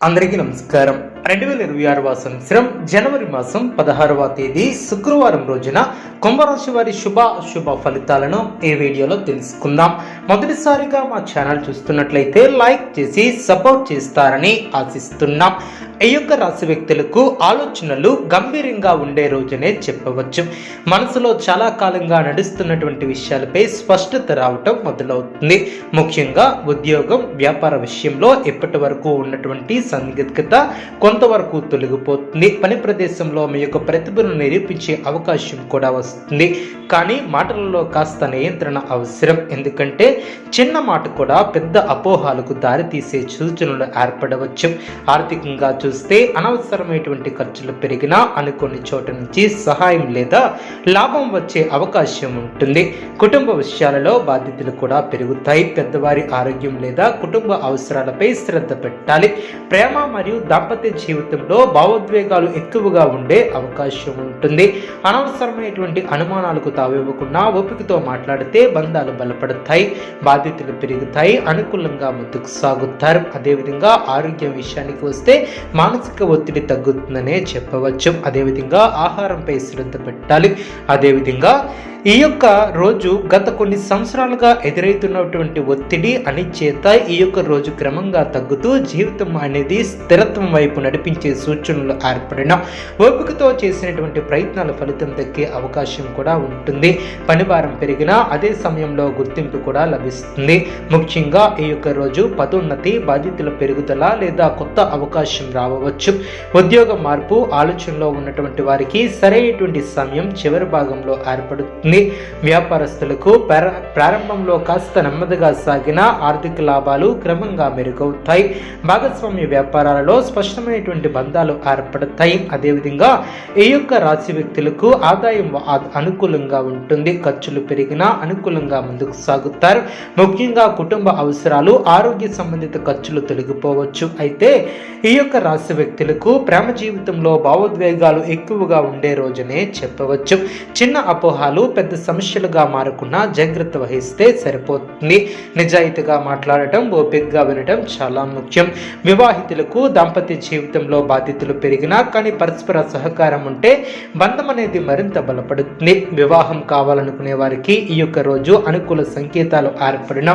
అందరికీ నమస్కారం రెండు వేల ఇరవై ఆరవ సంవత్సరం జనవరి మాసం పదహారవ తేదీ శుక్రవారం రోజున కుంభరాశి వారి శుభ అశుభ ఫలితాలను ఈ వీడియోలో తెలుసుకుందాం. మొదటిసారిగా మా ఛానల్ చూస్తున్నట్లయితే లైక్ చేసి సపోర్ట్ చేస్తారని ఆశిస్తున్నాం. ఈ యొక్క రాశి వ్యక్తులకు ఆలోచనలు గంభీరంగా ఉండే రోజునే చెప్పవచ్చు. మనసులో చాలా కాలంగా నడుస్తున్నటువంటి విషయాలపై స్పష్టత రావటం మొదలవుతుంది. ముఖ్యంగా ఉద్యోగం వ్యాపార విషయంలో ఇప్పటి వరకు ఉన్నటువంటి సందిగ్ధత కొంతవరకు తొలగిపోతుంది. పని ప్రదేశంలో మీ యొక్క ప్రతిభను నిరూపించే అవకాశం కూడా వస్తుంది. కానీ మాటలలో కాస్త నియంత్రణ అవసరం. ఎందుకంటే చిన్న మాట కూడా పెద్ద అపోహాలకు దారితీసే సూచనలు ఏర్పడవచ్చు. ఆర్థికంగా చూస్తే అనవసరమైనటువంటి ఖర్చులు పెరిగినా అనుకోని చోట నుంచి సహాయం లేదా లాభం వచ్చే అవకాశం ఉంటుంది. కుటుంబ విషయాలలో బాధ్యతలు కూడా పెరుగుతాయి. పెద్దవారి ఆరోగ్యం లేదా కుటుంబ అవసరాలపై శ్రద్ధ పెట్టాలి. ప్రేమ మరియు దాంపత్య జీవితంలో భావోద్వేగాలు ఎక్కువగా ఉండే అవకాశం ఉంటుంది. అనవసరమైనటువంటి అనుమానాలకు తావివ్వకుండా ఓపికతో మాట్లాడితే బంధాలు బలపడతాయి బాధ్యతలు పెరుగుతాయి అనుకూలంగా ముందుకు సాగుతారు. అదేవిధంగా ఆరోగ్యం విషయానికి వస్తే మానసిక ఒత్తిడి తగ్గుతుందనే చెప్పవచ్చు. అదేవిధంగా ఆహారంపై శ్రద్ధ పెట్టాలి. అదేవిధంగా ఈ యొక్క రోజు గత కొన్ని సంవత్సరాలుగా ఎదురవుతున్నటువంటి ఒత్తిడి అనిశ్చేత ఈ యొక్క రోజు క్రమంగా తగ్గుతూ జీవితం అనేది స్థిరత్వం వైపు నడిపించే సూచనలు ఏర్పడిన ఓపికతో చేసినటువంటి ప్రయత్నాల ఫలితం దక్కే అవకాశం కూడా ఉంటుంది. పనిభారం పెరిగినా అదే సమయంలో గుర్తింపు కూడా లభిస్తుంది. ముఖ్యంగా ఈ యొక్క రోజు పదోన్నతి బాధ్యతల పెరుగుదల లేదా కొత్త అవకాశం రావచ్చు. ఉద్యోగ మార్పు ఆలోచనలో ఉన్నటువంటి వారికి సరైనటువంటి సమయం చివరి భాగంలో ఏర్పడుతుంది. వ్యాపారస్తులకు ప్రారంభంలో కాస్త నెమ్మదిగా సాగిన ఆర్థిక లాభాలు క్రమంగా మెరుగవుతాయి. భాగస్వామ్య వ్యాపారాలలో స్పష్టమైనటువంటి బంధాలు ఏర్పడతాయి. అదేవిధంగా ఈ యొక్క రాశి వ్యక్తులకు ఆదాయం అనుకూలంగా ఉంటుంది. ఖర్చులు పెరిగినా అనుకూలంగా ముందుకు సాగుతారు. ముఖ్యంగా కుటుంబ అవసరాలు ఆరోగ్య సంబంధిత ఖర్చులు తొలగిపోవచ్చు. అయితే ఈ యొక్క రాశి వ్యక్తులకు ప్రేమ జీవితంలో భావోద్వేగాలు ఎక్కువగా ఉండే రోజునే చెప్పవచ్చు. చిన్న అపోహాలు పెద్ద సమస్యలుగా మారకుండా జాగ్రత్త వహిస్తే సరిపోతుంది. నిజాయితీగా మాట్లాడటం ఓపికగా వినటం చాలా ముఖ్యం. వివాహితులకు దాంపత్య జీవితంలో బాధ్యతలు పెరిగినా కానీ పరస్పర సహకారం ఉంటే బంధం అనేది మరింత బలపడుతుంది. వివాహం కావాలనుకునే వారికి ఈ యొక్క రోజు అనుకూల సంకేతాలు ఏర్పడిన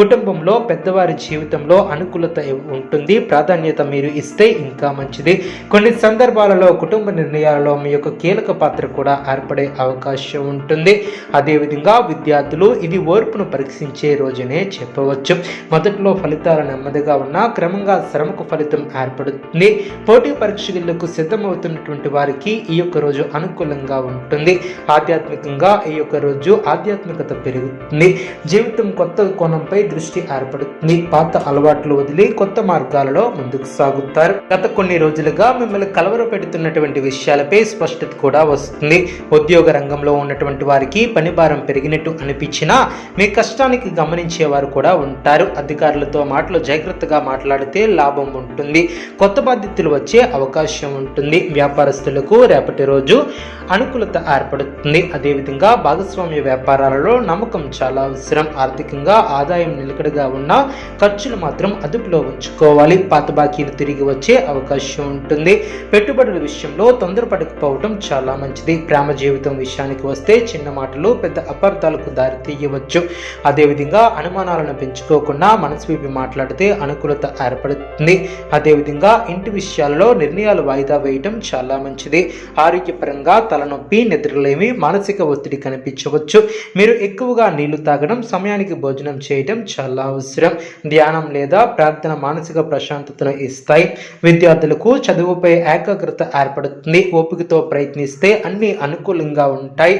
కుటుంబంలో పెద్దవారి జీవితంలో అనుకూలత ఉంటుంది. ప్రాధాన్యత మీరు ఇస్తే ఇంకా మంచిది. కొన్ని సందర్భాలలో కుటుంబ నిర్ణయాలలో మీ యొక్క కీలక పాత్ర కూడా ఏర్పడే అవకాశం ఉంటుంది. అదేవిధంగా విద్యార్థులు ఇది ఓర్పును పరీక్షించే రోజునే చెప్పవచ్చు. మొదట్లో ఫలితాలు నెమ్మదిగా ఉన్నా క్రమంగా శ్రమకు ఫలితం ఏర్పడుతుంది. పోటీ పరీక్షలకు సిద్ధమవుతున్నటువంటి వారికి ఈ యొక్క రోజు అనుకూలంగా ఉంటుంది. ఆధ్యాత్మికంగా ఈ యొక్క రోజు ఆధ్యాత్మికత పెరుగుతుంది. జీవితం కొత్త కోణంపై దృష్టి ఏర్పడుతుంది. పాత అలవాట్లు వదిలి కొత్త మార్గాలలో ముందుకు సాగుతారు. గత కొన్ని రోజులుగా మిమ్మల్ని కలవర పెడుతున్నటువంటి విషయాలపై స్పష్టత కూడా వస్తుంది. ఉద్యోగ రంగంలో ఉన్నటువంటి వారికి పని భారం పెరిగినట్టు అనిపించినా మీ కష్టానికి గమనించేవారు కూడా ఉంటారు. అధికారులతో మాటలు జాగ్రత్తగా మాట్లాడితే లాభం ఉంటుంది. కొత్త బాధ్యతలు వచ్చే అవకాశం ఉంటుంది. వ్యాపారస్తులకు రేపటి రోజు అనుకూలత ఏర్పడుతుంది. అదేవిధంగా భాగస్వామ్య వ్యాపారాలలో నమ్మకం చాలా అవసరం. ఆర్థికంగా ఆదాయం నిలకడగా ఉన్న ఖర్చులు మాత్రం అదుపులో ఉంచుకోవాలి. పాత బాకీలు తిరిగి వచ్చే అవకాశం ఉంటుంది. పెట్టుబడుల విషయంలో తొందరపడకపోవడం చాలా మంచిది. ప్రేమ జీవితం విషయానికి వస్తే చిన్న మాటలు పెద్ద అపార్థాలకు దారి తీయవచ్చు. అదేవిధంగా అనుమానాలను పెంచుకోకుండా మనసు విప్పి మాట్లాడితే అనుకూలత ఏర్పడుతుంది. అదేవిధంగా ఇంటి విషయాలలో నిర్ణయాలు వాయిదా వేయటం చాలా మంచిది. ఆరోగ్యపరంగా తలనొప్పి నిద్రలేమి మానసిక ఒత్తిడి కనిపించవచ్చు. మీరు ఎక్కువగా నీళ్ళు తాగడం సమయానికి భోజనం చేయడం చాలా అవసరం. ధ్యానం లేదా ప్రార్థన మానసిక ప్రశాంతతను ఇస్తాయి. విద్యార్థులకు చదువుపై ఏకాగ్రత ఏర్పడుతుంది. ఓపికతో ప్రయత్నిస్తే అన్ని అనుకూలంగా ఉంటాయి.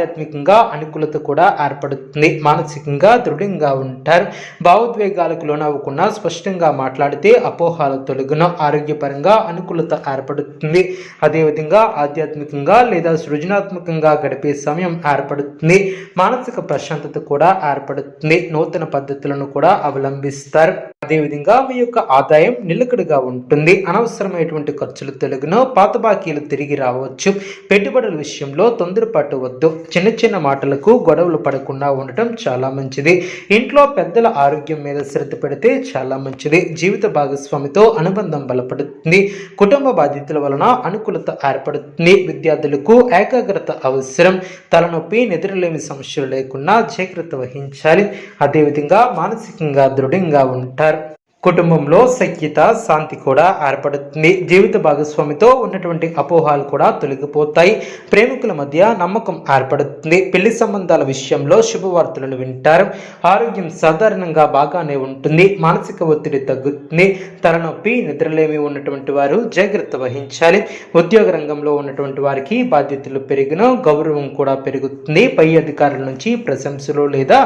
ఆధ్యాత్మికంగా అనుకూలత కూడా ఏర్పడుతుంది. మానసికంగా దృఢంగా ఉంటారు. భావోద్వేగాలకు లోనవ్వకుండా స్పష్టంగా మాట్లాడితే అపోహాలు తొలగిన. ఆరోగ్యపరంగా అనుకూలత ఏర్పడుతుంది. అదేవిధంగా ఆధ్యాత్మికంగా లేదా సృజనాత్మకంగా గడిపే సమయం ఏర్పడుతుంది. మానసిక ప్రశాంతత కూడా ఏర్పడుతుంది. నూతన పద్ధతులను కూడా అవలంబిస్తారు. అదేవిధంగా మీ యొక్క ఆదాయం నిలకడగా ఉంటుంది. అనవసరమైనటువంటి ఖర్చులు తొలగిన. పాత బాకీలు తిరిగి రావచ్చు. పెట్టుబడుల విషయంలో తొందరపాటు వద్దు. చిన్న చిన్న మాటలకు గొడవలు పడకుండా ఉండటం చాలా మంచిది. ఇంట్లో పెద్దల ఆరోగ్యం మీద శ్రద్ధ పెడితే చాలా మంచిది. జీవిత భాగస్వామితో అనుబంధం బలపడుతుంది. కుటుంబ బాధ్యతల వలన అనుకూలత ఏర్పడుతుంది. విద్యార్థులకు ఏకాగ్రత అవసరం. తలనొప్పి నిద్రలేమి సమస్యలు లేకుండా జాగ్రత్త వహించాలి. అదేవిధంగా మానసికంగా దృఢంగా ఉంటారు. కుటుంబంలో సఖ్యత శాంతి కూడా ఏర్పడుతుంది. జీవిత భాగస్వామితో ఉన్నటువంటి అపోహాలు కూడా తొలగిపోతాయి. ప్రేమికుల మధ్య నమ్మకం ఏర్పడుతుంది. పెళ్ళి సంబంధాల విషయంలో శుభవార్తలను వింటారు. ఆరోగ్యం సాధారణంగా బాగానే ఉంటుంది. మానసిక ఒత్తిడి తగ్గుతుంది. తలనొప్పి నిద్రలేమి ఉన్నటువంటి వారు జాగ్రత్త వహించాలి. ఉద్యోగ రంగంలో ఉన్నటువంటి వారికి బాధ్యతలు పెరిగిన గౌరవం కూడా పెరుగుతుంది. పై అధికారుల నుంచి ప్రశంసలు లేదా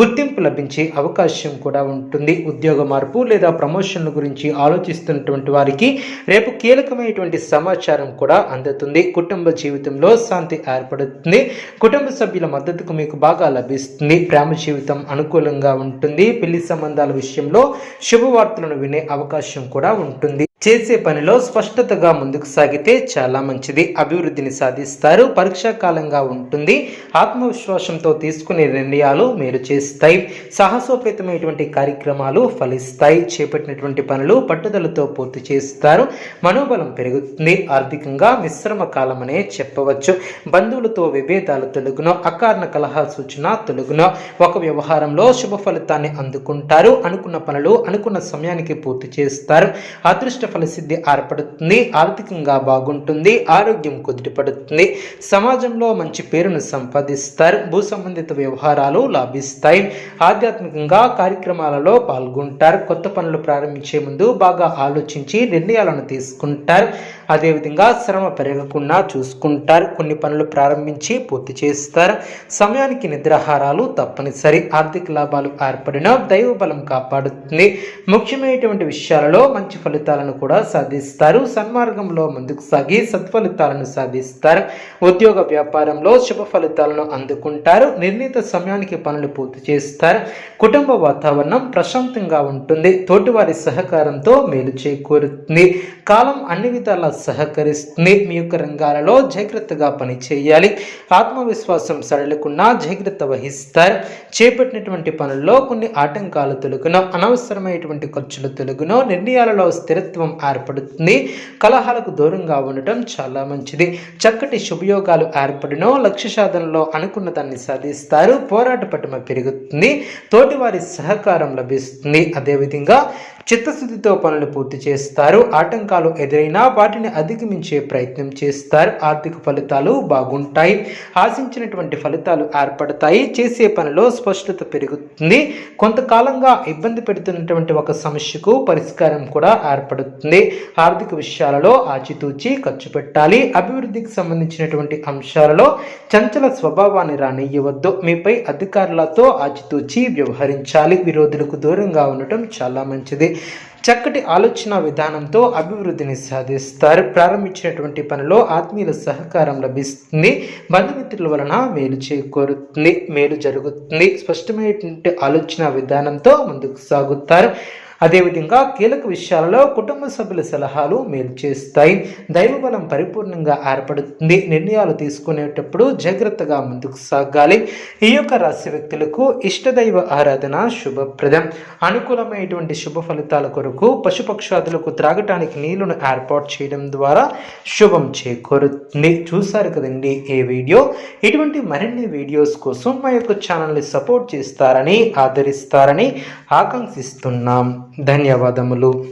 గుర్తింపు లభించే అవకాశం కూడా ఉంటుంది. ఉద్యోగ మార్పు లేదా ప్రమోషన్ల గురించి ఆలోచిస్తున్నటువంటి వారికి రేపు కీలకమైనటువంటి సమాచారం కూడా అందుతుంది. కుటుంబ జీవితంలో శాంతి ఏర్పడుతుంది. కుటుంబ సభ్యుల మద్దతుకు మీకు బాగా లభిస్తుంది. ప్రేమ జీవితం అనుకూలంగా ఉంటుంది. పెళ్ళి సంబంధాల విషయంలో శుభవార్తలను వినే అవకాశం కూడా ఉంటుంది. చేసే పనిలో స్పష్టతగా ముందుకు సాగితే చాలా మంచిది. అభివృద్ధిని సాధిస్తారు. పరీక్షా కాలంగా ఉంటుంది. ఆత్మవిశ్వాసంతో తీసుకునే నిర్ణయాలు మేలు చేస్తాయి. సాహసోపేతమైనటువంటి కార్యక్రమాలు ఫలిస్తాయి. చేపట్టినటువంటి పనులు పట్టుదలతో పూర్తి చేస్తారు. మనోబలం పెరుగుతుంది. ఆర్థికంగా మిశ్రమ కాలమనే చెప్పవచ్చు. బంధువులతో విభేదాలు తొలగును. అకారణ కలహ సూచన తొలగును. ఒక వ్యవహారంలో శుభ ఫలితాన్ని అందుకుంటారు. అనుకున్న పనులు అనుకున్న సమయానికి పూర్తి చేస్తారు. అదృష్ట ఫలసిద్ధి ఏర్పడుతుంది ఆర్థికంగా బాగుంటుంది ఆరోగ్యం కుదిరిపడుతుంది సమాజంలో మంచి పేరును సంపాదిస్తారు భూ సంబంధిత వ్యవహారాలు లాభిస్తాయి ఆధ్యాత్మికంగా కార్యక్రమాలలో పాల్గొంటారు కొత్త పనులు ప్రారంభించే ముందు బాగా ఆలోచించి నిర్ణయాలను తీసుకుంటారు అదేవిధంగా శ్రమ పెరగకుండా చూసుకుంటారు. కొన్ని పనులు ప్రారంభించి పూర్తి చేస్తారు. సమయానికి నిద్రాహారాలు తప్పనిసరి. ఆర్థిక లాభాలు ఏర్పడిన దైవ బలం కాపాడుతుంది. ముఖ్యమైనటువంటి విషయాలలో మంచి ఫలితాలను కూడా సాధిస్తారు. సన్మార్గంలో ముందుకు సాగి సత్ఫలితాలను సాధిస్తారు. ఉద్యోగ వ్యాపారంలో శుభ ఫలితాలను అందుకుంటారు. నిర్ణీత సమయానికి పనులు పూర్తి చేస్తారు. కుటుంబ వాతావరణం ప్రశాంతంగా ఉంటుంది. తోటివారి సహకారంతో మేలు చేకూరుతుంది. కాలం అన్ని విధాల సహకరిస్తుంది మీ యొక్క రంగాలలో జాగ్రత్తగా పనిచేయాలి. ఆత్మవిశ్వాసం సడలకుండా జాగ్రత్త వహిస్తారు. చేపట్టినటువంటి పనుల్లో కొన్ని ఆటంకాలు తొలగునో అనవసరమైనటువంటి ఖర్చులు తొలగునో నిర్ణయాలలో స్థిరత్వం ఏర్పడుతుంది. కలహాలకు దూరంగా ఉండటం చాలా మంచిది. చక్కటి శుభయోగాలు ఏర్పడినో లక్ష్య సాధనలో అనుకున్న దాన్ని సాధిస్తారు పోరాట పటిమ పెరుగుతుంది తోటివారి సహకారం లభిస్తుంది. అదేవిధంగా చిత్తశుద్ధితో పనులు పూర్తి చేస్తారు. ఆటంకాలు ఎదురైనా వాటిని అధిగమించే ప్రయత్నం చేస్తారు. ఆర్థిక ఫలితాలు బాగుంటాయి. ఆశించినటువంటి ఫలితాలు ఏర్పడతాయి. చేసే పనిలో స్పష్టత పెరుగుతుంది. కొంతకాలంగా ఇబ్బంది పెడుతున్నటువంటి ఒక సమస్యకు పరిష్కారం కూడా ఏర్పడుతుంది. ఆర్థిక విషయాలలో ఆచితూచి ఖర్చు పెట్టాలి. అభివృద్ధికి సంబంధించినటువంటి అంశాలలో చంచల స్వభావాన్ని రానియవద్దు మీపై అధికారులతో ఆచితూచి వ్యవహరించాలి. విరోధులకు దూరంగా ఉండటం చాలా మంచిది. చక్కటి ఆలోచన విధానంతో అభివృద్ధిని సాధిస్తారు. ప్రారంభించినటువంటి పనిలో ఆత్మీయుల సహకారం లభిస్తుంది. బంధుమిత్రుల వలన మేలు చేకూరుతుంది మేలు జరుగుతుంది. స్పష్టమైనటువంటి ఆలోచన విధానంతో ముందుకు సాగుతారు. అదేవిధంగా కీలక విషయాలలో కుటుంబ సభ్యుల సలహాలు మేలు చేస్తాయి. దైవబలం పరిపూర్ణంగా ఏర్పడుతుంది. నిర్ణయాలు తీసుకునేటప్పుడు జాగ్రత్తగా ముందుకు సాగాలి. ఈ యొక్క రాశి వ్యక్తులకు ఇష్టదైవ ఆరాధన శుభప్రదం. అనుకూలమైనటువంటి శుభ ఫలితాల కొరకు పశుపక్షాదులకు త్రాగటానికి నీళ్ళను ఏర్పాటు చేయడం ద్వారా శుభం చేకూరుతుంది. చూశారు కదండి ఏ వీడియో? ఇటువంటి మరిన్ని వీడియోస్ కోసం మా యొక్క ఛానల్ని సపోర్ట్ చేస్తారని ఆదరిస్తారని ఆకాంక్షిస్తున్నాం. ధన్యవాదములు.